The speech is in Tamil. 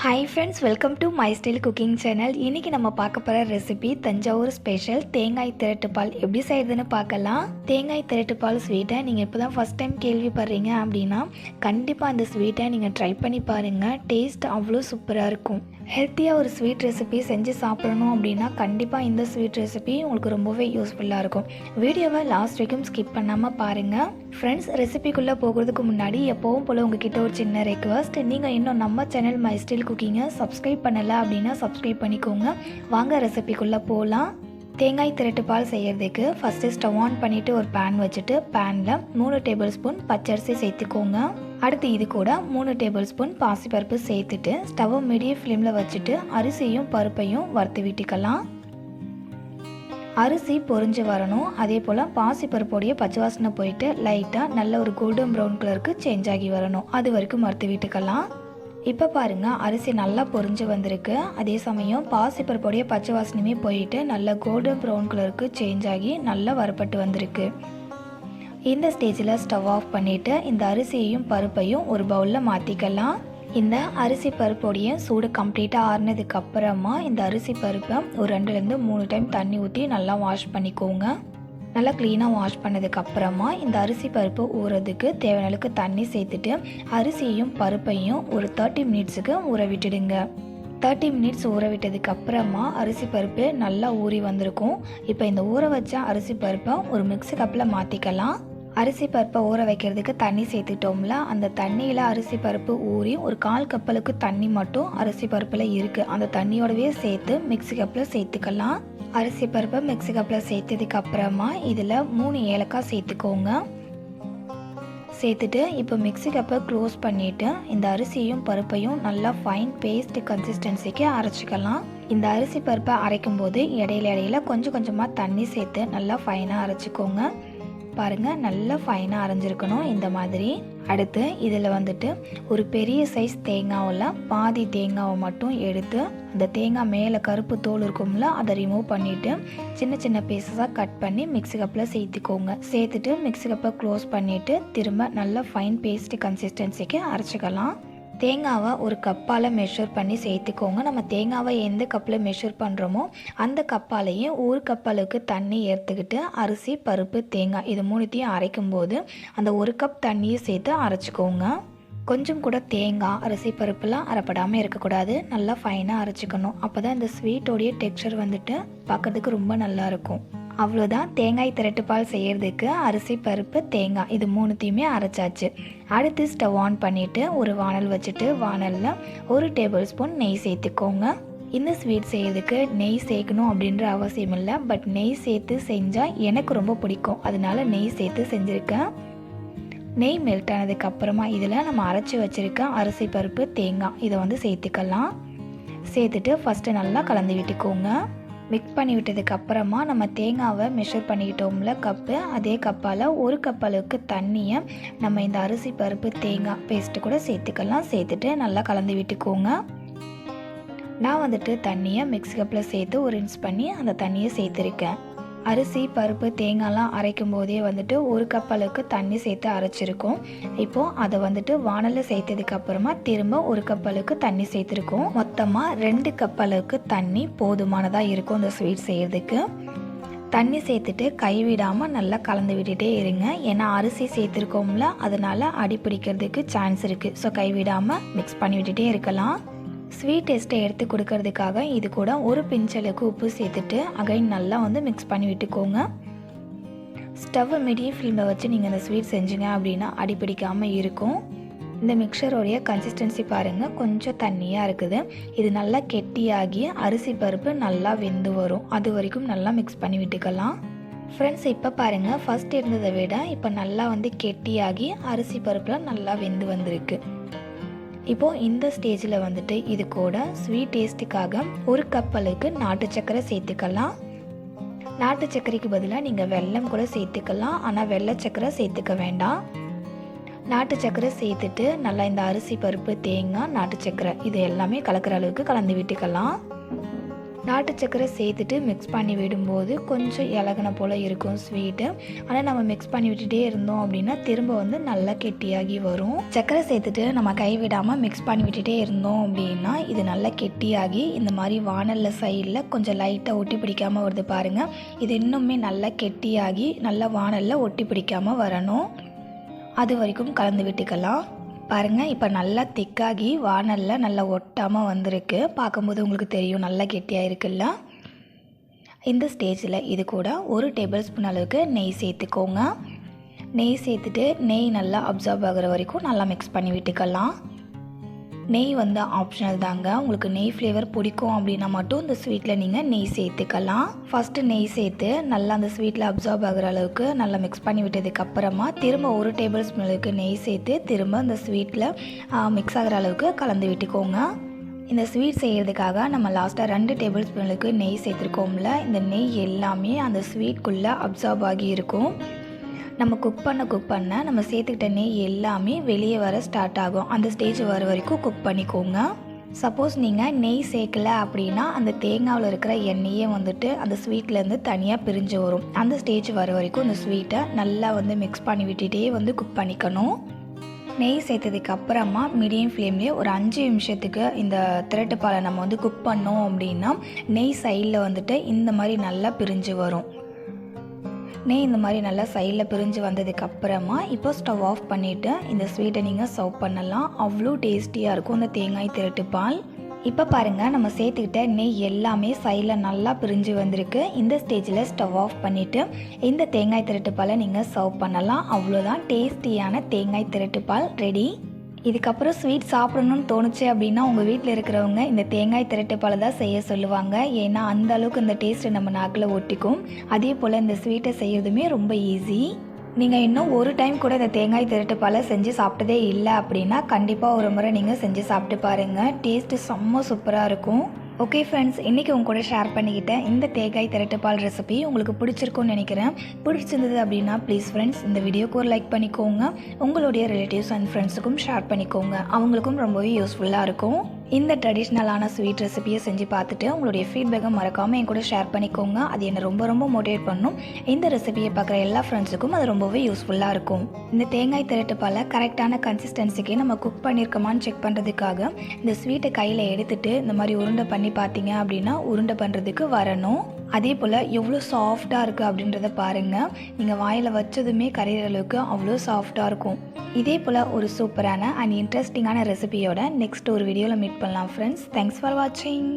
Hi friends welcome to my style cooking channel இன்றைக்கி நம்ம பார்க்க போகிற ரெசிபி தஞ்சாவூர் ஸ்பெஷல் தேங்காய் திரட்டு பால். எப்படி செய்யுதுன்னு பார்க்கலாம். தேங்காய் திரட்டு பால் ஸ்வீட்டை நீங்கள் இப்போ தான் ஃபஸ்ட் டைம் கேள்விப்படுறீங்க அப்படின்னா கண்டிப்பாக அந்த ஸ்வீட்டை நீங்கள் ட்ரை பண்ணி பாருங்கள் டேஸ்ட் அவ்வளோ சூப்பராக இருக்கும். ஹெல்த்தியாக ஒரு ஸ்வீட் ரெசிபி செஞ்சு சாப்பிடணும் அப்படின்னா கண்டிப்பாக இந்த ஸ்வீட் ரெசிபி உங்களுக்கு ரொம்பவே யூஸ்ஃபுல்லாக இருக்கும். வீடியோவை லாஸ்ட் வரைக்கும் ஸ்கிப் பண்ணாமல் பாருங்கள் ஃப்ரெண்ட்ஸ் ரெசிபிக்குள்ளே போகிறதுக்கு முன்னாடி எப்போவும் போல் உங்ககிட்ட ஒரு சின்ன ரெக்வஸ்ட் நீங்கள் இன்னும் நம்ம சேனல் மை ஸ்டைல் குக்கிங்கை. சப்ஸ்கிரைப் பண்ணலை அப்படின்னா சப்ஸ்கிரைப் பண்ணிக்கோங்க. வாங்க ரெசிபிக்குள்ளே போகலாம் தேங்காய் திரட்டு பால் செய்கிறதுக்கு ஃபஸ்ட்டு ஸ்டவ் ஆன் பண்ணிவிட்டு ஒரு பேன் வச்சுட்டு பேனில் மூணு டேபிள் ஸ்பூன் பச்சரிசி சேர்த்துக்கோங்க. அடுத்து இது கூட மூணு டேபிள் ஸ்பூன் பாசிப்பருப்பு சேர்த்துட்டு ஸ்டவ்வை மீடியம் ஃப்ளேமில் வச்சுட்டு அரிசியும் பருப்பையும் வறுத்து விட்டுக்கலாம். அரிசி பொரிஞ்சு வரணும். அதே போல் பாசிப்பருப்போடைய பச்சை வாசனை போயிட்டு லைட்டாக நல்ல ஒரு கோல்டன் ப்ரௌன் கலருக்கு சேஞ்ச் ஆகி வரணும். அது வரைக்கும் வறுத்து விட்டுக்கலாம். இப்போ பாருங்கள் அரிசி நல்லா பொரிஞ்சு வந்திருக்கு. அதே சமயம் பாசிப்பருப்போடைய பச்சை வாசனையுமே போயிட்டு நல்ல கோல்டன் ப்ரௌன் கலருக்கு சேஞ்ச் ஆகி நல்லா வரப்பட்டு வந்திருக்கு. இந்த ஸ்டேஜில் ஸ்டவ் ஆஃப் பண்ணிவிட்டு இந்த அரிசியையும் பருப்பையும் ஒரு பவுலில் மாற்றிக்கலாம் இந்த அரிசி பருப்போடைய சூடு கம்ப்ளீட்டாக ஆறுனதுக்கு அப்புறமா இந்த அரிசி பருப்பை ஒரு ரெண்டுலேருந்து மூணு டைம் தண்ணி ஊற்றி நல்லா வாஷ் பண்ணிக்கோங்க. நல்லா க்ளீனாக வாஷ் பண்ணதுக்கப்புறமா இந்த அரிசி பருப்பு ஊறதுக்கு தேவையான அளவுக்கு தண்ணி சேர்த்துட்டு அரிசியையும் பருப்பையும் ஒரு தேர்ட்டி மினிட்ஸுக்கு ஊற விட்டுடுங்க. தேர்ட்டி மினிட்ஸ் ஊற விட்டதுக்கு அப்புறமா அரிசி பருப்பு நல்லா ஊறி வந்திருக்கும். இப்போ இந்த ஊற வச்ச அரிசி பருப்பை ஒரு மிக்ஸி கப்பில் மாற்றிக்கலாம் அரிசி பருப்பை ஊற வைக்கிறதுக்கு தண்ணி சேர்த்துட்டோம்ல அந்த தண்ணியில் அரிசி பருப்பு ஊறி ஒரு கால் கப்பலுக்கு தண்ணி மட்டும் அரிசி பருப்பில் இருக்குது அந்த தண்ணியோடவே சேர்த்து மிக்ஸி கப்பில் சேர்த்துக்கலாம். அரிசி பருப்பை மிக்ஸி கப்பில் சேர்த்ததுக்கு அப்புறமா இதில் மூணு ஏலக்காய் சேர்த்துக்கோங்க. சேர்த்துட்டு இப்போ மிக்சி கப்பை க்ளோஸ் பண்ணிவிட்டு இந்த அரிசியும் பருப்பையும் நல்லா ஃபைன் பேஸ்ட் கன்சிஸ்டன்சிக்கு அரைச்சிக்கலாம். இந்த அரிசி பருப்பை அரைக்கும் போது இடையில இடையில கொஞ்சம் கொஞ்சமாக தண்ணி சேர்த்து நல்லா ஃபைனாக அரைச்சிக்கோங்க. பாருங்கள் நல்லா ஃபைனாக அரைஞ்சிருக்கணும் இந்த மாதிரி. அடுத்து இதில் வந்துட்டு ஒரு பெரிய சைஸ் தேங்காவில் பாதி தேங்காவை மட்டும் எடுத்து அந்த தேங்காய் மேலே கருப்பு தோல் இருக்கும்ல அதை ரிமூவ் பண்ணிவிட்டு சின்ன சின்ன பீசஸாக கட் பண்ணி மிக்ஸி கப்பில் சேர்த்துக்கோங்க. சேர்த்துட்டு மிக்ஸி கப்பை க்ளோஸ் பண்ணிவிட்டு திரும்ப நல்லா ஃபைன் பேஸ்ட் கன்சிஸ்டன்சிக்கு அரைச்சிக்கலாம். தேங்காவை ஒரு கப்பால் மெஷர் பண்ணி சேர்த்துக்கோங்க. நம்ம தேங்காவை எந்த கப்பில் மெஷர் பண்ணுறோமோ அந்த கப்பாலையும் ஒரு கப் அளவுக்கு தண்ணி ஏற்றுக்கிட்டு அரிசி பருப்பு தேங்காய் இது மூணுத்தையும் அரைக்கும் போது அந்த ஒரு கப் தண்ணியை சேர்த்து அரைச்சிக்கோங்க. கொஞ்சம் கூட தேங்காய் அரிசி பருப்புலாம் அரைப்படாமல் இருக்கக்கூடாது. நல்லா ஃபைனாக அரைச்சிக்கணும். அப்போ தான் இந்த ஸ்வீட்டோடைய டெக்ஸ்சர் வந்துட்டு பார்க்கறதுக்கு ரொம்ப நல்லாயிருக்கும் அவ்வளோதான் தேங்காய் திரட்டுப்பால் செய்கிறதுக்கு அரிசி பருப்பு தேங்காய் இது மூணுத்தையுமே அரைச்சாச்சு. அடுத்து ஸ்டவ் ஆன் பண்ணிவிட்டு ஒரு வானல் வச்சுட்டு வானலில் ஒரு டேபிள் ஸ்பூன் நெய் சேர்த்துக்கோங்க. இந்த ஸ்வீட் செய்கிறதுக்கு நெய் சேர்க்கணும் அப்படின்ற அவசியம் இல்லை. பட் நெய் சேர்த்து செஞ்சால் எனக்கு ரொம்ப பிடிக்கும். அதனால நெய் சேர்த்து செஞ்சுருக்கேன். நெய் மெல்ட் ஆனதுக்கப்புறமா இதில் நம்ம அரைச்சி வச்சுருக்க அரிசி பருப்பு தேங்காய் இதை வந்து சேர்த்துக்கலாம். சேர்த்துட்டு ஃபஸ்ட்டு நல்லா கலந்து விட்டுக்கோங்க. மிக்ஸ் பண்ணி விட்டதுக்கு அப்புறமா நம்ம தேங்காவை மெஷர் பண்ணிக்கிட்டோம்ல கப்பு அதே கப்பால் ஒரு கப் அளவுக்கு தண்ணியை நம்ம இந்த அரிசி பருப்பு தேங்காய் பேஸ்ட்டு கூட சேர்த்துக்கலாம். சேர்த்துட்டு நல்லா கலந்து விட்டுக்கோங்க. நான் வந்துட்டு தண்ணியை மிக்ஸ் கப்பில் சேர்த்து ஒரு இன்ஸ் பண்ணி அந்த தண்ணியை சேர்த்துருக்கேன். அரிசி பருப்பு தேங்காய்லாம் அரைக்கும் போதே வந்துட்டு ஒரு கப் அளவுக்கு தண்ணி சேர்த்து அரைச்சிருக்கோம். இப்போது அதை வந்துட்டு வானலில் சேர்த்ததுக்கு அப்புறமா திரும்ப ஒரு கப் அளவுக்கு தண்ணி சேர்த்துருக்கோம். மொத்தமாக ரெண்டு கப் அளவுக்கு தண்ணி போதுமானதாக இருக்கும் இந்த ஸ்வீட் செய்கிறதுக்கு தண்ணி சேர்த்துட்டு கைவிடாமல் நல்லா கலந்து விட்டுட்டே இருங்க. ஏன்னா அரிசி சேர்த்துருக்கோம்ல அதனால் அடி பிடிக்கிறதுக்கு சான்ஸ் இருக்குது ஸோ கைவிடாமல் மிக்ஸ் பண்ணி விட்டுட்டே இருக்கலாம். ஸ்வீட் டேஸ்ட்டை எடுத்து கொடுக்கறதுக்காக இது கூட ஒரு பிஞ்சலுக்கு உப்பு சேர்த்துட்டு அகைன் நல்லா வந்து மிக்ஸ் பண்ணி விட்டுக்கோங்க. ஸ்டவ்வை மீடியம் ஃப்ளேமில் வச்சு நீங்கள் இந்த ஸ்வீட் செஞ்சீங்க அப்படின்னா அடிப்பிடிக்காமல் இருக்கும். இந்த மிக்சருடைய கன்சிஸ்டன்சி பாருங்கள் கொஞ்சம் தண்ணியாக இருக்குது. இது நல்லா கெட்டியாகி அரிசி பருப்பு நல்லா வெந்து வரும். அது வரைக்கும் நல்லா மிக்ஸ் பண்ணி விட்டுக்கலாம். ஃப்ரெண்ட்ஸ் இப்போ பாருங்கள் ஃபஸ்ட் இருந்ததை விட இப்போ நல்லா வந்து கெட்டியாகி அரிசி பருப்புலாம் நல்லா வெந்து வந்திருக்கு. இப்போது இந்த ஸ்டேஜில் வந்துட்டு இது கூட ஸ்வீட் டேஸ்ட்டுக்காக ஒரு கப் அளவுக்கு நாட்டு சர்க்கரை சேர்த்துக்கலாம். நாட்டு சர்க்கரைக்கு பதிலாக நீங்கள் வெல்லம் கூட சேர்த்துக்கலாம். ஆனால் வெள்ளை சக்கரை சேர்த்துக்க வேண்டாம். நாட்டு சர்க்கரை சேர்த்துட்டு நல்லா இந்த அரிசி பருப்பு தேங்காய் நாட்டு சக்கரை இது எல்லாமே கலக்கிற அளவுக்கு கலந்து விட்டுக்கலாம். நாட்டு சக்கரை சேர்த்துட்டு மிக்ஸ் பண்ணி விடும்போது கொஞ்சம் இலகுன போல் இருக்கும் ஸ்வீட்டு ஆனால் நம்ம மிக்ஸ் பண்ணி விட்டுட்டே இருந்தோம் அப்படின்னா திரும்ப வந்து நல்லா கெட்டியாகி வரும். சக்கரை சேர்த்துட்டு நம்ம கைவிடாமல் மிக்ஸ் பண்ணி விட்டுட்டே இருந்தோம் அப்படின்னா இது நல்லா கெட்டியாகி இந்த மாதிரி வானலில் சைடில் கொஞ்சம் லைட்டாக ஒட்டி பிடிக்காமல் வருது பாருங்கள் இது இன்னுமே நல்லா கெட்டியாகி நல்லா வானலில் ஒட்டி பிடிக்காமல் வரணும். அது வரைக்கும் கலந்து விட்டுக்கலாம். பாருங்கள் இப்போ நல்லா திக்காகி வானலில் நல்லா ஒட்டாமல் வந்திருக்கு. பார்க்கும்போது உங்களுக்கு தெரியும் நல்லா கெட்டியாக இருக்குல்ல. இந்த ஸ்டேஜில் இது கூட ஒரு டேபிள் ஸ்பூன் அளவுக்கு நெய் சேர்த்துக்கோங்க. நெய் சேர்த்துட்டு நெய் நல்லா அப்சர்வ் ஆகிற வரைக்கும் நல்லா மிக்ஸ் பண்ணி விட்டுக்கலாம். நெய் வந்து ஆப்ஷனல் தாங்க. உங்களுக்கு நெய் ஃப்ளேவர் பிடிக்கும் அப்படின்னா மட்டும் இந்த ஸ்வீட்டில் நீங்கள் நெய் சேர்த்துக்கலாம். ஃபஸ்ட்டு நெய் சேர்த்து நல்லா அந்த ஸ்வீட்டில் அப்சர்வ் ஆகிற அளவுக்கு நல்லா மிக்ஸ் பண்ணி விட்டதுக்கப்புறமா திரும்ப ஒரு டேபிள் ஸ்பூன் அளவுக்கு நெய் சேர்த்து திரும்ப அந்த ஸ்வீட்டில் மிக்ஸ் ஆகிற அளவுக்கு கலந்து விட்டுக்கோங்க. இந்த ஸ்வீட் செய்கிறதுக்காக நம்ம லாஸ்ட்டாக ரெண்டு டேபிள் ஸ்பூன் அளவுக்கு நெய் சேர்த்துருக்கோம்ல இந்த நெய் எல்லாமே அந்த ஸ்வீட்குள்ளே அப்சர்வ் ஆகி இருக்கும். நம்ம குக் பண்ண குக் பண்ண நம்ம சேர்த்துக்கிட்ட நெய் எல்லாமே வெளியே வர ஸ்டார்ட் ஆகும். அந்த ஸ்டேஜ் வர வரைக்கும் குக் பண்ணிக்கோங்க. சப்போஸ் நீங்கள் நெய் சேர்க்கல அப்படின்னா அந்த தேங்காவில் இருக்கிற எண்ணெயே வந்துட்டு அந்த ஸ்வீட்லேருந்து தனியாக பிரிஞ்சு வரும். அந்த ஸ்டேஜ் வர வரைக்கும் இந்த ஸ்வீட்டை நல்லா வந்து மிக்ஸ் பண்ணி விட்டுட்டே வந்து குக் பண்ணிக்கணும். நெய் சேர்த்ததுக்கு அப்புறமா மீடியம் ஃப்ளேம்லேயே ஒரு அஞ்சு நிமிஷத்துக்கு இந்த திரட்டுப்பாலை நம்ம வந்து குக் பண்ணோம் அப்படின்னா நெய் சைடில் வந்துட்டு இந்த மாதிரி நல்லா பிரிஞ்சு வரும். உடனே இந்த மாதிரி நல்லா சைடில் பிரிஞ்சு வந்ததுக்கு அப்புறமா இப்போ ஸ்டவ் ஆஃப் பண்ணிவிட்டு இந்த ஸ்வீட்டை நீங்கள் சர்வ் பண்ணலாம். அவ்வளோ டேஸ்டியாக இருக்கும் இந்த தேங்காய் திரட்டு பால். இப்போ பாருங்கள் நம்ம சேர்த்துக்கிட்ட நெய் எல்லாமே சைடில் நல்லா பிரிஞ்சு வந்திருக்கு. இந்த ஸ்டேஜில் ஸ்டவ் ஆஃப் பண்ணிவிட்டு இந்த தேங்காய் திரட்டுப்பாலை நீங்கள் சர்வ் பண்ணலாம். அவ்வளோதான் டேஸ்டியான தேங்காய் திரட்டுப்பால் ரெடி இதுக்கப்புறம் ஸ்வீட் சாப்பிடணும்னு தோணுச்சு அப்படின்னா உங்கள் வீட்டில் இருக்கிறவங்க இந்த தேங்காய் திரட்டுப்பாலை தான் செய்ய சொல்லுவாங்க. ஏன்னா அந்த அளவுக்கு இந்த டேஸ்ட்டு நம்ம நாக்கில் ஒட்டிக்கும். அதே போல் இந்த ஸ்வீட்டை செய்யறதுமே ரொம்ப ஈஸி நீங்கள் இன்னும் ஒரு டைம் கூட இந்த தேங்காய் திரட்டுப்பாலை செஞ்சு சாப்பிட்டதே இல்லை அப்படின்னா கண்டிப்பாக ஒரு முறை நீங்கள் செஞ்சு சாப்பிட்டு பாருங்கள் டேஸ்ட்டு செம்ம சூப்பராக இருக்கும். ஓகே ஃப்ரெண்ட்ஸ் இன்றைக்கி உங்க கூட ஷேர் பண்ணிக்கிட்டேன் இந்த தேங்காய் திரட்டுப்பால் ரெசிபி உங்களுக்கு பிடிச்சிருக்கும்னு நினைக்கிறேன். பிடிச்சிருந்தது அப்படின்னா ப்ளீஸ் ஃப்ரெண்ட்ஸ் இந்த வீடியோக்கு ஒரு லைக் பண்ணிக்கோங்க. உங்களுடைய ரிலேட்டிவ்ஸ் அண்ட் ஃப்ரெண்ட்ஸுக்கும் ஷேர் பண்ணிக்கோங்க. அவங்களுக்கும் ரொம்பவே யூஸ்ஃபுல்லாக இருக்கும். இந்த ட்ரெடிஷ்னலான ஸ்வீட் ரெசிபியை செஞ்சு பார்த்துட்டு உங்களுடைய ஃபீட்பேக்கை மறக்காமல் என் கூட ஷேர் பண்ணிக்கோங்க. அது என்னை ரொம்ப ரொம்ப மோட்டிவேட் பண்ணும். இந்த ரெசிபியை பார்க்குற எல்லா ஃப்ரெண்ட்ஸுக்கும் அது ரொம்பவே யூஸ்ஃபுல்லாக இருக்கும். இந்த தேங்காய் திரட்டு பாலை கரெக்டான கன்சிஸ்டன்சிக்கு நம்ம குக் பண்ணியிருக்கோமான்னு செக் பண்ணுறதுக்காக இந்த ஸ்வீட்டை கையில் எடுத்துட்டு இந்த மாதிரி உருண்டை பண்ணி பார்த்தீங்க அப்படின்னா உருண்டை பண்ணுறதுக்கு வரணும். அதே போல் எவ்வளோ சாஃப்டாக இருக்குது அப்படின்றத பாருங்கள் நீங்கள் வாயில் வச்சதுமே கரையிற அளவுக்கு அவ்வளோ சாஃப்டாக இருக்கும். இதே போல் ஒரு சூப்பரான அண்ட் இன்ட்ரெஸ்டிங்கான ரெசிபியோட நெக்ஸ்ட் ஒரு வீடியோவில் மீட் பண்ணலாம் ஃப்ரெண்ட்ஸ் தேங்க்ஸ் ஃபார் வாட்சிங்